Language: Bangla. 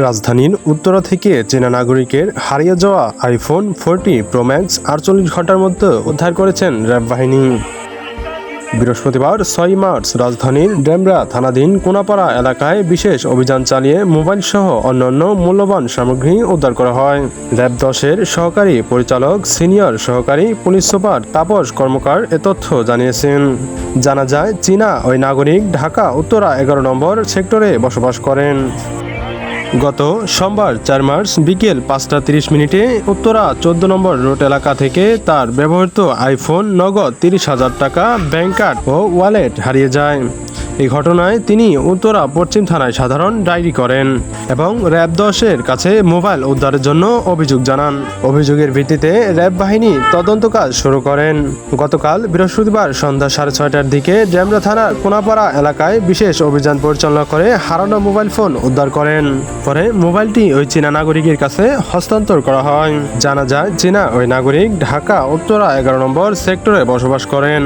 রাজধানীর উত্তরা থেকে চীনা নাগরিকের হারিয়ে যাওয়া আইফোন ফোরটি প্রোম্যাক্স আটচল্লিশ ঘণ্টার মধ্যে উদ্ধার করেছেন র্যাব বাহিনী। বৃহস্পতিবার ছয় মার্চ রাজধানীর ডেমরা থানাধীন কোনাপাড়া এলাকায় বিশেষ অভিযান চালিয়ে মোবাইল সহ অন্যান্য মূল্যবান সামগ্রী উদ্ধার করা হয়। র্যাব দশের সহকারী পরিচালক, সিনিয়র সহকারী পুলিশ সুপার তাপস কর্মকার এ তথ্য জানিয়েছেন। জানা যায়, চীনা ওই নাগরিক ঢাকা উত্তরা এগারো নম্বর সেক্টরে বসবাস করেন। গত সোমবার চার মার্চ বিকেল পাঁচটা তিরিশ মিনিটে উত্তরা চোদ্দ নম্বর রোড এলাকা থেকে তার ব্যবহৃত আইফোন নগদ তিরিশ হাজার টাকা ব্যাংক কার্ড ও ওয়ালেট হারিয়ে যায়। এই ঘটনায় তিনি উত্তরা পশ্চিম থানায় সাধারণ ডায়েরি করেন এবং র্যাব দশের কাছে মোবাইল উদ্ধারের জন্য অভিযোগ জানান। অভিযোগের ভিত্তিতে র্যাব বাহিনী তদন্ত কাজ শুরু করেন। গতকাল বৃহস্পতিবার সন্ধ্যা সাড়ে ছয়টার দিকে ডেমরা থানার কোনাপাড়া এলাকায় বিশেষ অভিযান পরিচালনা করে হারানো মোবাইল ফোন উদ্ধার করেন। পরে মোবাইলটি ওই চীনা নাগরিকের কাছে হস্তান্তর করা হয়। জানা যায়, চীনা ওই নাগরিক ঢাকা, উত্তরা এগারো নম্বর সেক্টরে বসবাস করেন।